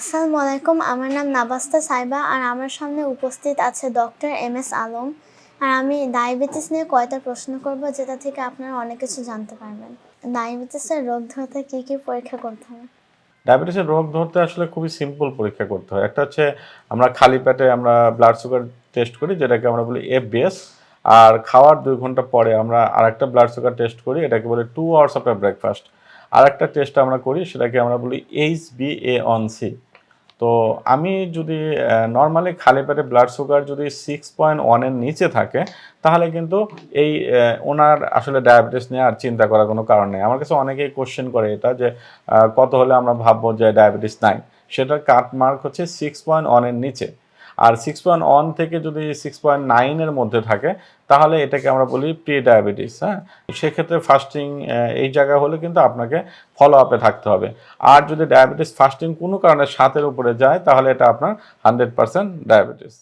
আসসালামু আলাইকুম আমার নাম নাবাস্তা সাইবা আর আমার সামনে উপস্থিত আছে ডক্টর এম এস আলম। আর আমি ডায়াবেটিস নিয়ে কয়টা প্রশ্ন করব যেটা থেকে আপনারা অনেক কিছু জানতে পারবেন। ডায়াবেটিসের রোগ ধরতে কী কী পরীক্ষা করতে হবে? ডায়াবেটিসের রোগ ধরতে আসলে খুবই সিম্পল পরীক্ষা করতে হয়। একটা হচ্ছে আমরা খালি পেটে আমরা ব্লাড সুগার টেস্ট করি, যেটাকে আমরা বলি এফবিএস আর খাওয়ার দুই ঘণ্টা পরে আমরা আরেকটা ব্লাড সুগার টেস্ট করি, এটাকে বলি টু আওয়ার্স আফটার ব্রেকফাস্ট আর একটা টেস্ট আমরা করি, সেটাকে আমরা বলি H B A one C তো আমি যদি নর্মালি খালি পেটে ব্লাড সুগার যদি সিক্স পয়েন্ট ওয়ানের নিচে থাকে, তাহলে কিন্তু এই ওনার আসলে ডায়াবেটিস নিয়ে আর চিন্তা করার কোনো কারণ নেই। আমার কাছে অনেকেই কোশ্চেন করে এটা যে কত হলে আমরা ভাববো যে ডায়াবেটিস নাই? সেটার কাট মার্ক হচ্ছে সিক্স পয়েন্ট ওয়ানের নিচে। আর সিক্স পয়েন্ট ওয়ান থেকে যদি সিক্স পয়েন্ট নাইনের মধ্যে থাকে, তাহলে এটাকে আমরা বলি প্রি ডায়াবেটিস হ্যাঁ? সেক্ষেত্রে ফাস্টিং এই জায়গায় হলে কিন্তু আপনাকে ফলো আপে থাকতে হবে। আর যদি ডায়াবেটিস ফাস্টিং কোনো কারণে সাতের উপরে যায়, তাহলে এটা আপনার হান্ড্রেড পারসেন্ট ডায়াবেটিস